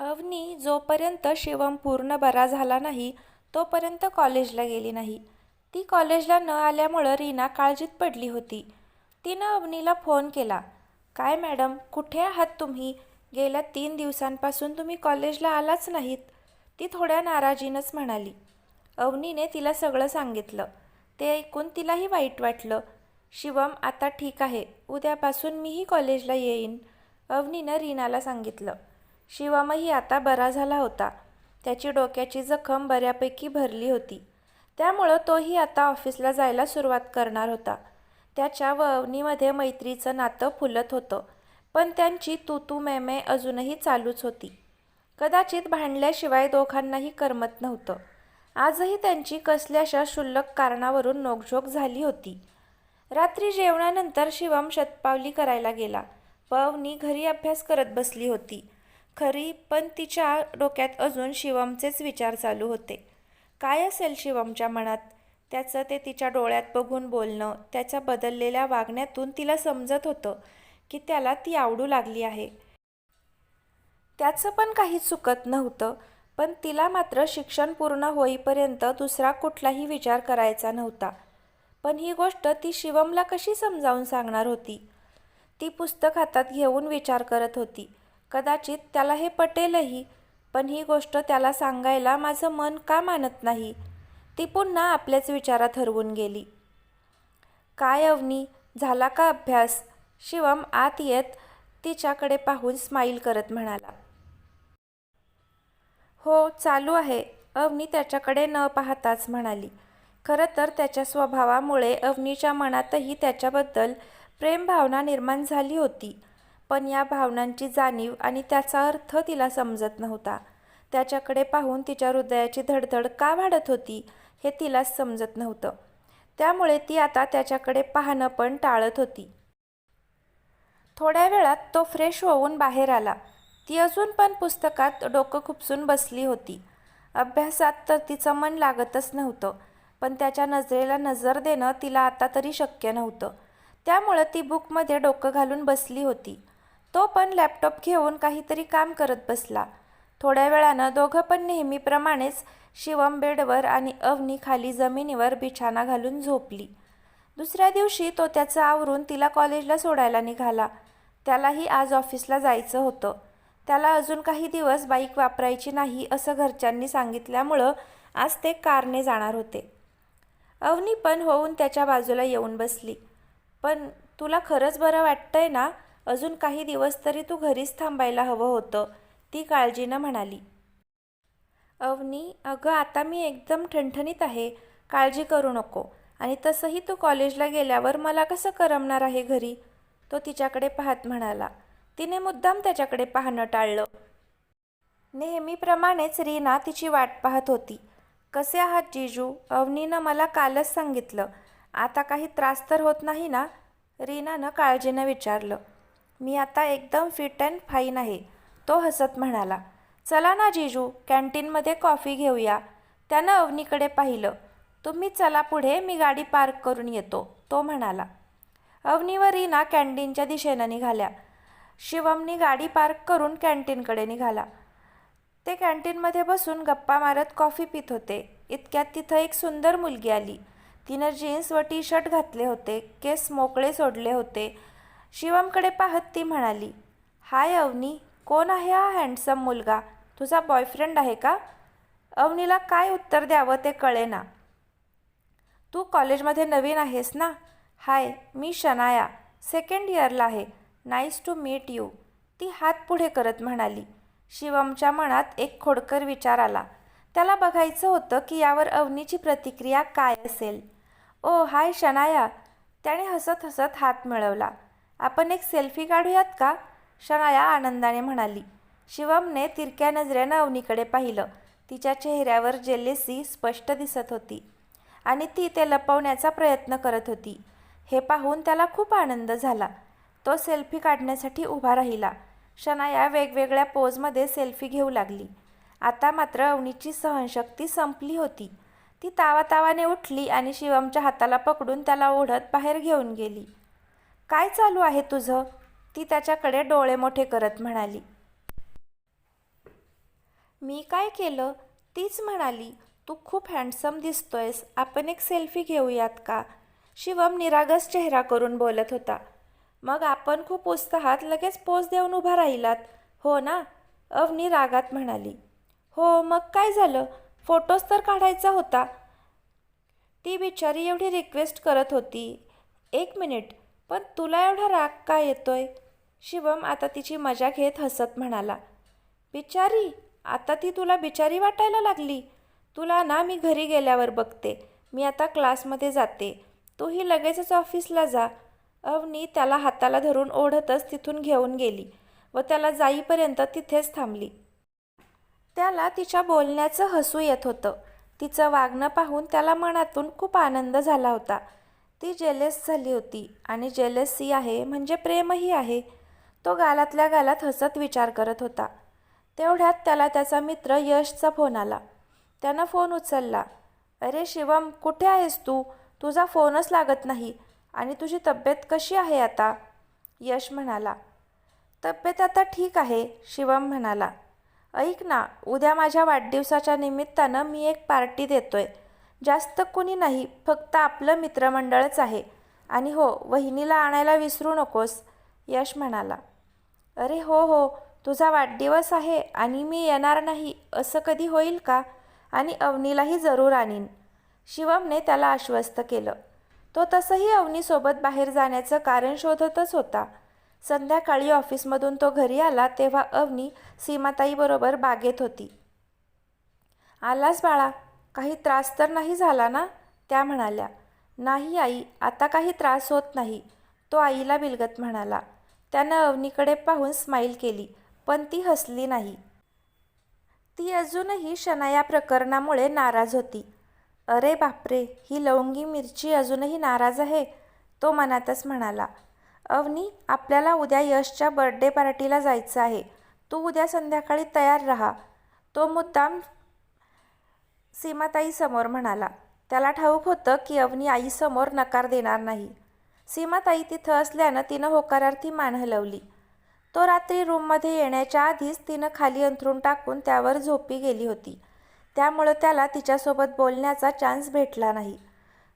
अवनी जोपर्यंत शिवम पूर्ण बरा झाला नाही तोपर्यंत कॉलेजला गेली नाही. ती कॉलेजला न आल्यामुळं रीना काळजीत पडली होती. तिनं अवनीला फोन केला. काय मॅडम कुठे आहात तुम्ही? गेल्या तीन दिवसांपासून तुम्ही कॉलेजला आलाच नाहीत. ती थोड्या नाराजीनंच म्हणाली. अवनीने तिला सगळं सांगितलं. ते ऐकून तिलाही वाईट वाटलं. शिवम आता ठीक आहे. उद्यापासून मीही कॉलेजला येईन. अवनीनं रीनाला सांगितलं. शिवमही आता बरा झाला होता. त्याची डोक्याची जखम बऱ्यापैकी भरली होती. त्यामुळं तोही आता ऑफिसला जायला सुरुवात करणार होता. त्याच्या व अवनीमध्ये मैत्रीचं नातं फुलत होतं पण त्यांची तू तू मेमे अजूनही चालूच होती. कदाचित भांडल्याशिवाय दोघांनाही करमत नव्हतं. आजही त्यांची कसल्याशा क्षुल्लक कारणावरून नोकझोक झाली होती. रात्री जेवणानंतर शिवम शतपावली करायला गेला. पवनी घरी अभ्यास करत बसली होती. खरी पण तिच्या डोक्यात अजून शिवमचेच विचार चालू होते. काय असेल शिवमच्या मनात? त्याचं ते तिच्या डोळ्यात बघून बोलणं त्याच्या बदललेल्या वागण्यातून तिला समजत होतं की त्याला ती आवडू लागली आहे. त्याचं पण काही चुकत नव्हतं पण तिला मात्र शिक्षण पूर्ण होईपर्यंत दुसरा कुठलाही विचार करायचा नव्हता. पण ही गोष्ट ती शिवमला कशी समजावून सांगणार होती? ती पुस्तक हातात घेऊन विचार करत होती. कदाचित त्याला हे पटेलही पण ही गोष्ट त्याला सांगायला माझं मन का मानत नाही? ती पुन्हा आपल्याच विचारात हरवून गेली. काय अवनी झाला का अभ्यास? शिवम आत येत तिच्याकडे पाहून स्माईल करत म्हणाला. हो चालू आहे. अवनी त्याच्याकडे न पाहताच म्हणाली. खरं तर त्याच्या स्वभावामुळे अवनीच्या मनातही त्याच्याबद्दल प्रेमभावना निर्माण झाली होती. पण या भावनांची जाणीव आणि त्याचा अर्थ तिला समजत नव्हता. त्याच्याकडे पाहून तिच्या हृदयाची धडधड का वाढत होती हे तिलाच समजत नव्हतं. त्यामुळे ती आता त्याच्याकडे पाहणं पण टाळत होती. थोड्या वेळात तो फ्रेश होऊन बाहेर आला. ती अजून पण पुस्तकात डोकं खुपसून बसली होती. अभ्यासात तर तिचं मन लागतच नव्हतं पण त्याच्या नजरेला नजर देणं तिला आता तरी शक्य नव्हतं. त्यामुळं ती बुकमध्ये डोकं घालून बसली होती. तो पण लॅपटॉप घेऊन काहीतरी काम करत बसला. थोड्या वेळानं दोघं पण नेहमीप्रमाणेच शिवम बेडवर आणि अवनी खाली जमिनीवर बिछाना घालून झोपली. दुसऱ्या दिवशी तो त्याचं आवरून तिला कॉलेजला सोडायला निघाला. त्यालाही आज ऑफिसला जायचं होतं. त्याला अजून काही दिवस बाईक वापरायची नाही असं घरच्यांनी सांगितल्यामुळं आज ते कारने जाणार होते. अवनी पण होऊन त्याच्या बाजूला येऊन बसली. पण तुला खरंच बरं वाटतंय ना? अजून काही दिवस तरी तू घरीच थांबायला हवं होतं ती काळजीनं म्हणाली. अवनी अगं आता मी एकदम ठणठणीत आहे काळजी करू नको. आणि तसंही तू कॉलेजला गेल्यावर मला कसं करमणार आहे घरी? तो तिच्याकडे पाहत म्हणाला. तिने मुद्दाम त्याच्याकडे पाहणं टाळलं. नेहमीप्रमाणेच रीना तिची वाट पाहत होती. कसे आहात जीजू? अवनीनं मला कालच सांगितलं. आता काही त्रास तर होत नाही ना? रीनानं काळजीनं विचारलं. मी आता एकदम फिट अँड फाईन आहे तो हसत म्हणाला. चला ना जिजू कॅन्टीनमध्ये कॉफी घेऊया. त्यानं अवनीकडे पाहिलं. तुम्ही चला पुढे मी गाडी पार्क करून येतो तो म्हणाला. अवनी व रीना कॅन्टीनच्या दिशेनं निघाल्या. शिवमनी गाडी पार्क करून कॅन्टीनकडे निघाला. ते कॅन्टीनमध्ये बसून गप्पा मारत कॉफी पित होते. इतक्यात तिथं एक सुंदर मुलगी आली. तिनं जीन्स व टी शर्ट घातले होते केस मोकळे सोडले होते शिवमकडे पाहत ती म्हणाली हाय अवनी कोण आहे हा हँडसम मुलगा? तुझा बॉयफ्रेंड आहे का? अवनीला काय उत्तर द्यावं ते कळेना. तू कॉलेजमध्ये नवीन आहेस ना? हाय मी शनाया सेकंड इयरला आहे. नाईस टू मीट यू ती हात पुढे करत म्हणाली. शिवमच्या मनात एक खोडकर विचार आला. त्याला बघायचं होतं की यावर अवनीची प्रतिक्रिया काय असेल. ओ हाय शनाया. त्याने हसत हसत हात मिळवला. आपण एक सेल्फी काढूयात का? शनाया आनंदाने म्हणाली. शिवमने तिरक्या नजरेनं अवनीकडे पाहिलं. तिच्या चेहऱ्यावर जेलेसी स्पष्ट दिसत होती आणि ती ते लपवण्याचा प्रयत्न करत होती. हे पाहून त्याला खूप आनंद झाला. तो सेल्फी काढण्यासाठी उभा राहिला. शनाया वेगवेगळ्या पोजमध्ये सेल्फी घेऊ लागली. आता मात्र अवनीची सहनशक्ती संपली होती. ती तावातावाने उठली आणि शिवमच्या हाताला पकडून त्याला ओढत बाहेर घेऊन गेली. काय चालू आहे तुझं? ती त्याच्याकडे डोळे मोठे करत म्हणाली. मी काय केलं? तीच म्हणाली तू खूप हँडसम दिसतोयस. आपण एक सेल्फी घेऊयात का? शिवम निरागस चेहरा करून बोलत होता. मग आपण खूप उत्साहात लगेच पोच देऊन उभा राहिलात. हो ना? अवनी रागात म्हणाली. हो मग काय झालं? फोटोज तर काढायचा होता. ती बिचारी एवढी रिक्वेस्ट करत होती. एक मिनिट पण तुला एवढा राग का येतोय? शिवम आता तिची मजा घेत हसत म्हणाला. बिचारी आता ती तुला बिचारी वाटायला लागली. तुला ना मी घरी गेल्यावर बघते. मी आता क्लासमध्ये जाते. तूही लगेचच ऑफिसला जा. अवनी त्याला हाताला धरून ओढतच तिथून घेऊन गेली व त्याला जाईपर्यंत तिथेच थांबली. त्याला तिच्या बोलण्याचं हसू येत होतं. तिचं वागणं पाहून त्याला मनातून खूप आनंद झाला होता. ती जेलेस झाली होती आणि जेलेसी आहे म्हणजे प्रेमही आहे. तो गालातल्या गालात हसत विचार करत होता. तेवढ्यात त्याला त्याचा मित्र यशचा फोन आला. त्यानं फोन उचलला. अरे शिवम कुठे आहेस तू? तुझा फोनच लागत नाही. आणि तुझी तब्येत कशी आहे आता? यश म्हणाला. तब्येत आता ठीक आहे शिवम म्हणाला. ऐक ना उद्या माझ्या वाढदिवसाच्या निमित्तानं मी एक पार्टी देतोय. जास्त कुणी नाही फक्त आपलं मित्रमंडळच आहे. आणि हो वहिनीला आणायला विसरू नकोस यश म्हणाला. अरे हो हो तुझा वाढदिवस आहे आणि मी येणार नाही असं कधी होईल का? आणि अवनीलाही जरूर आणीन. शिवमने त्याला आश्वस्त केलं. तो तसंही अवनीसोबत बाहेर जाण्याचं कारण शोधतच होता. संध्याकाळी ऑफिसमधून तो घरी आला तेव्हा अवनी सीमाताईबरोबर बागेत होती. आलास बाळा काही त्रास तर नाही झाला ना? त्या म्हणाल्या. नाही आई आता काही त्रास होत नाही तो आईला बिलगत म्हणाला. त्यानं अवनीकडे पाहून स्माईल केली पण ती हसली नाही. ती अजूनही शनाया प्रकरणामुळे नाराज होती. अरे बापरे ही लवंगी मिरची अजूनही नाराज आहे? तो मनातच म्हणाला. अवनी आपल्याला उद्या यशच्या बर्थडे पार्टीला जायचं आहे. तू उद्या संध्याकाळी तयार राहा. तो मुद्दाम सीमाताईसमोर म्हणाला त्याला ठाऊक होतं की अवनी आईसमोर नकार देणार नाही. सीमाताई तिथं असल्यानं तिनं होकारार्थी मान हलवली. तो रात्री रूममध्ये येण्याच्या आधीच तिनं खाली अंथरून टाकून त्यावर झोपी गेली होती. त्यामुळं त्याला तिच्यासोबत बोलण्याचा चान्स भेटला नाही.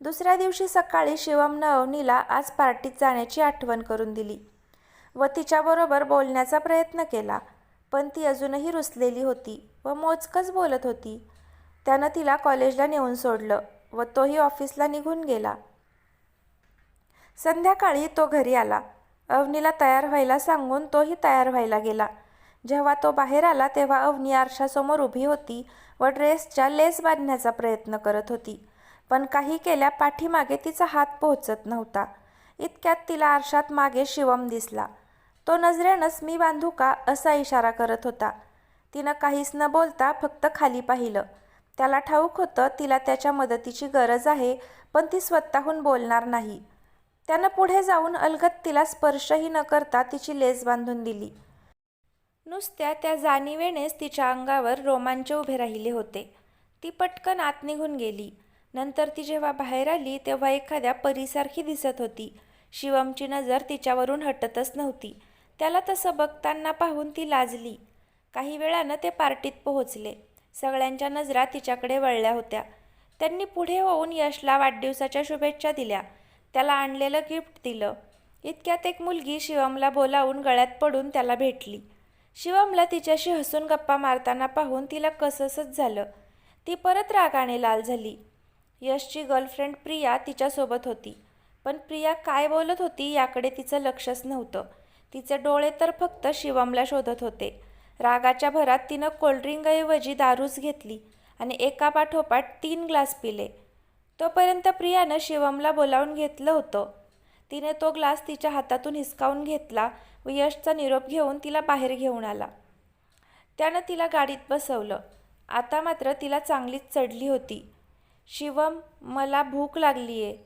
दुसऱ्या दिवशी सकाळी शिवमनं अवनीला आज पार्टीत जाण्याची आठवण करून दिली व तिच्याबरोबर बोलण्याचा प्रयत्न केला. पण ती अजूनही रुसलेली होती व मोजकच बोलत होती. त्यानं तिला कॉलेजला नेऊन सोडलं व तोही ऑफिसला निघून गेला. संध्याकाळी तो घरी आला. अवनीला तयार व्हायला सांगून तोही तयार व्हायला गेला. जेव्हा तो बाहेर आला तेव्हा अवनी आरशासमोर उभी होती व ड्रेसच्या लेस बांधण्याचा प्रयत्न करत होती. पण काही केल्या पाठीमागे तिचा हात पोहोचत नव्हता. इतक्यात तिला आरशात मागे शिवम दिसला. तो नजरेनंच मी बांधू का? असा इशारा करत होता. तिनं काहीच न बोलता फक्त खाली पाहिलं. त्याला ठाऊक होतं तिला त्याच्या मदतीची गरज आहे पण ती स्वतःहून बोलणार नाही. त्यानं पुढे जाऊन अलगत तिला स्पर्शही न करता तिची लेस बांधून दिली. नुसत्या त्या जाणीवेनेच तिच्या अंगावर रोमांच उभे राहिले होते. ती पटकन आत निघून गेली. नंतर ती जेव्हा बाहेर आली तेव्हा एखाद्या परीसारखी दिसत होती. शिवमची नजर तिच्यावरून हटतच नव्हती. त्याला तसं बघताना पाहून ती लाजली. काही वेळानं ते पार्टीत पोहोचले. सगळ्यांच्या नजरा तिच्याकडे वळल्या होत्या. त्यांनी पुढे होऊन यशला वाढदिवसाच्या शुभेच्छा दिल्या. त्याला आणलेलं गिफ्ट दिलं. इतक्यात एक मुलगी शिवमला बोलावून गळ्यात पडून त्याला भेटली. शिवमला तिच्याशी हसून गप्पा मारताना पाहून तिला कसंसच झालं. ती परत रागाने लाल झाली. यशची गर्लफ्रेंड प्रिया तिच्यासोबत होती. पण प्रिया काय बोलत होती याकडे तिचं लक्षच नव्हतं. तिचे डोळे तर फक्त शिवमला शोधत होते. रागाच्या भरात तिनं कोल्ड्रिंकऐवजी दारूच घेतली आणि एका पाठोपाठ तीन ग्लास पिले. तोपर्यंत प्रियानं शिवमला बोलावून घेतलं होतं. तिने तो ग्लास तिच्या हातातून हिसकावून घेतला व यशचा निरोप घेऊन तिला बाहेर घेऊन आला. त्यानं तिला गाडीत बसवलं. आता मात्र तिला चांगलीच चढली होती. शिवम मला भूक लागली आहे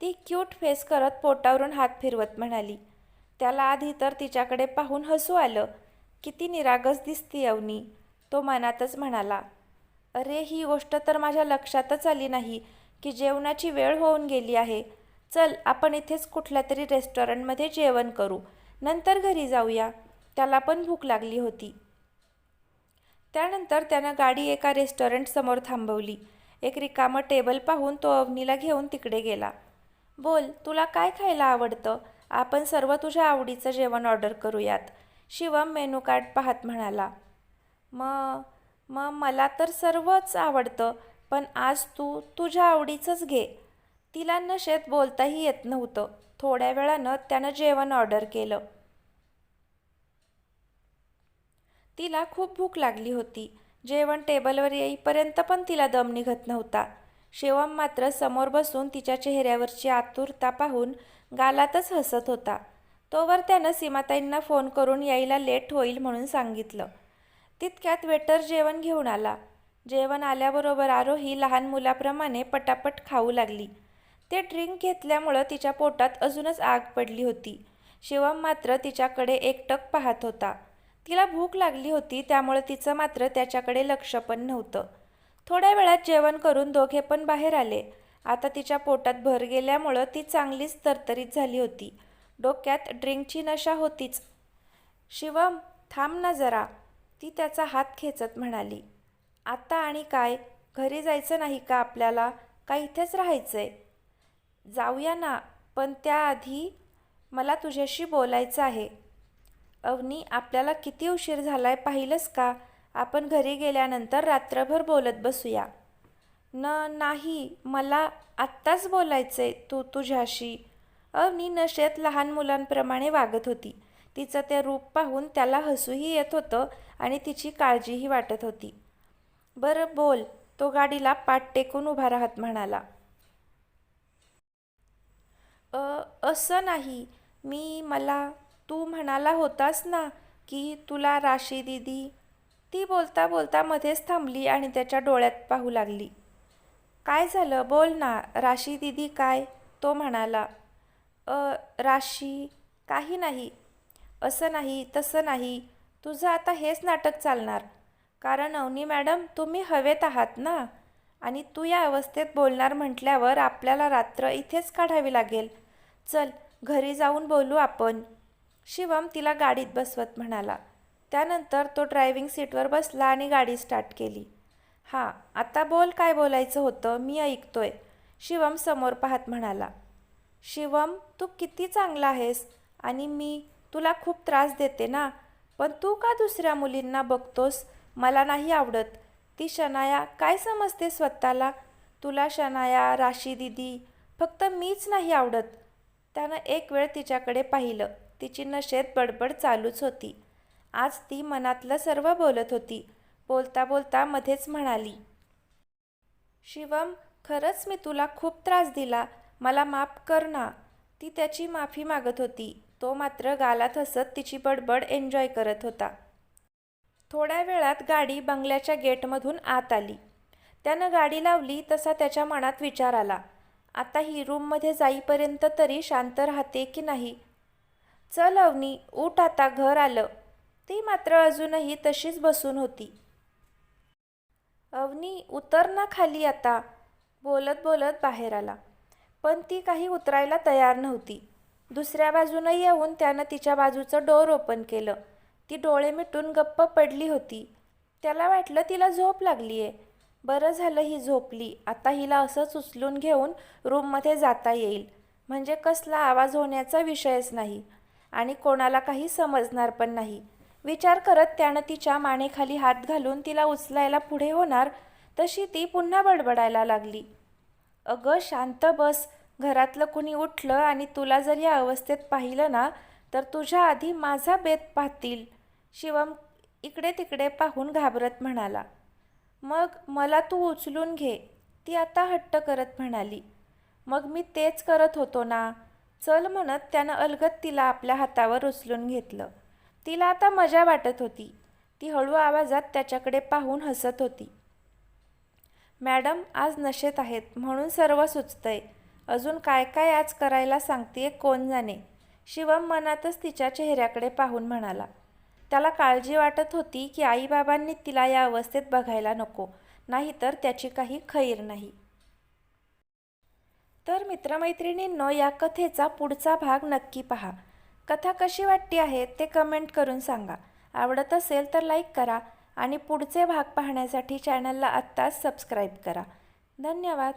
ती क्यूट फेस करत पोटावरून हात फिरवत म्हणाली. त्याला आधी तर तिच्याकडे पाहून हसू आलं. किती निरागस दिसती अवनी तो मनातच म्हणाला अरे ही गोष्ट तर माझ्या लक्षातच आली नाही की जेवणाची वेळ होऊन गेली आहे. चल आपण इथेच कुठल्या तरी रेस्टॉरंटमध्ये जेवण करू. नंतर घरी जाऊया. त्याला पण भूक लागली होती. त्यानंतर त्यानं गाडी एका रेस्टॉरंटसमोर थांबवली. एक रिकामं टेबल पाहून तो अवनीला घेऊन तिकडे गेला. बोल तुला काय खायला आवडतं? आपण सर्व तुझ्या आवडीचं जेवण ऑर्डर करूयात. शिवम मेनू कार्ड पाहत म्हणाला मग मग मला तर सर्वच आवडतं पण आज तू तुझ्या आवडीचंच घे. तिला नशेत बोलताही येत नव्हतं. थोड्या वेळानं त्यानं जेवण ऑर्डर केलं. तिला खूप भूक लागली होती. जेवण टेबलवर येईपर्यंत पण तिला दम निघत नव्हता. शिवम मात्र समोर बसून तिच्या चेहऱ्यावरची आतुरता पाहून गालातच हसत होता. तोवर त्यानं सीमाताईंना फोन करून यायला लेट होईल म्हणून सांगितलं. तितक्यात वेटर जेवण घेऊन आला. जेवण आल्याबरोबर आरोही लहान मुलाप्रमाणे पटापट खाऊ लागली. ते ड्रिंक घेतल्यामुळं तिच्या पोटात अजूनच आग पडली होती. शिवम मात्र तिच्याकडे एकटक पाहत होता. तिला भूक लागली होती त्यामुळं तिचं मात्र त्याच्याकडे लक्ष पण नव्हतं. थोड्या वेळात जेवण करून दोघे पण बाहेर आले. आता तिच्या पोटात भर गेल्यामुळं ती चांगलीच तरतरीत झाली होती. डोक्यात ड्रिंकची नशा होतीच. शिवम थांब ना जरा. ती त्याचा हात खेचत म्हणाली. आता आणि काय? घरी जायचं नाही का आपल्याला? का इथेच राहायचं आहे जाऊया ना पण त्याआधी मला तुझ्याशी बोलायचं आहे. अवनी आपल्याला किती उशीर झाला आहे पाहिलंस का? आपण घरी गेल्यानंतर रात्रभर बोलत बसूया. न नाही मला आत्ताच बोलायचं आहे तू तुझ्याशी. अवनी नशेत लहान मुलांप्रमाणे वागत होती. तिचं ते रूप पाहून त्याला हसूही येत होतं आणि तिची काळजीही वाटत होती. बरं बोल तो गाडीला पाठ टेकून उभा राहत म्हणाला. अ असं नाही. मी मला तू म्हणाला होतास ना की तुला राशी दिदी. ती बोलता बोलता मध्येच थांबली आणि त्याच्या डोळ्यात पाहू लागली. काय झालं? बोल ना राशी दिदी काय? तो म्हणाला. राशी काही नाही. असं नाही तसं नाही. तुझं आता हेच नाटक चालणार. कारण अवनी मॅडम तुम्ही हवेत आहात ना? आणि तू या अवस्थेत बोलणार म्हटल्यावर आपल्याला रात्र इथेच काढावी लागेल. चल घरी जाऊन बोलू आपण. शिवम तिला गाडीत बसवत म्हणाला. त्यानंतर तो ड्रायव्हिंग सीटवर बसला आणि गाडी स्टार्ट केली. हां आता बोल काय बोलायचं होतं? मी ऐकतोय. शिवम समोर पाहत म्हणाला. शिवम तू किती चांगला आहेस. आणि मी तुला खूप त्रास देते ना. पण तू का दुसऱ्या मुलींना बघतोस? मला नाही आवडत. ती शनाया काय समजते स्वतःला? तुला शनाया राशी दिदी फक्त मीच नाही आवडत. त्यानं एक वेळ तिच्याकडे पाहिलं. तिची नशेत बडबड चालूच होती. आज ती मनातलं सर्व बोलत होती. बोलता बोलता मध्येच म्हणाली शिवम खरंच मी तुला खूप त्रास दिला. मला माफ कर ना. ती त्याची माफी मागत होती. तो मात्र गालात हसत तिची बडबड एन्जॉय करत होता. थोड्या वेळात गाडी बंगल्याच्या गेटमधून आत आली. त्यानं गाडी लावली तसा त्याच्या मनात विचार आला. आता ही रूममध्ये जाईपर्यंत तरी शांत राहते की नाही? चल अवनी उठ आता घर आलं. ती मात्र अजूनही तशीच बसून होती. अवनी उतर ना खाली आता. बोलत बोलत बाहेर आला. पण ती काही उतरायला तयार नव्हती. दुसऱ्या बाजूनं येऊन त्यानं तिच्या बाजूचं डोर ओपन केलं. ती डोळे मिटून गप्प पडली होती. त्याला वाटलं तिला झोप लागली आहे बरं झालं ही झोपली. आता हिला असंच उचलून घेऊन रूममध्ये जाता येईल. म्हणजे कसला आवाज होण्याचा विषयच नाही. आणि कोणाला काही समजणार पण नाही. विचार करत त्यानं तिच्या मानेखाली हात घालून तिला उचलायला पुढे होणार तशी ती पुन्हा बडबडायला लागली. अगं शांत बस. घरातलं कुणी उठलं आणि तुला जर या अवस्थेत पाहिलं ना तर तुझ्या आधी माझा बेत पाहतील. शिवम इकडे तिकडे पाहून घाबरत म्हणाला. मग मला तू उचलून घे. ती आता हट्ट करत म्हणाली. मग मी तेच करत होतो ना. चल म्हणत त्यानं अलगत तिला आपल्या हातावर उचलून घेतलं. तिला आता मजा वाटत होती. ती हळू आवाजात त्याच्याकडे पाहून हसत होती. मॅडम आज नशेत आहेत म्हणून सर्व सुचतंय. अजून काय काय आज करायला सांगतीये कोण जाणे? शिवम मनातच तिच्या चेहऱ्याकडे पाहून म्हणाला. त्याला काळजी वाटत होती की आईबाबांनी तिला या अवस्थेत बघायला नको नाहीतर त्याची काही खैर नाही. तर मित्रमैत्रिणींनो या कथेचा पुढचा भाग नक्की पहा. कथा कशी वाटते आहे ते कमेंट करून सांगा. आवडत असेल तर लाईक करा. आणि पुढचे भाग पाहण्यासाठी चॅनलला आत्ताच सबस्क्राईब करा. धन्यवाद.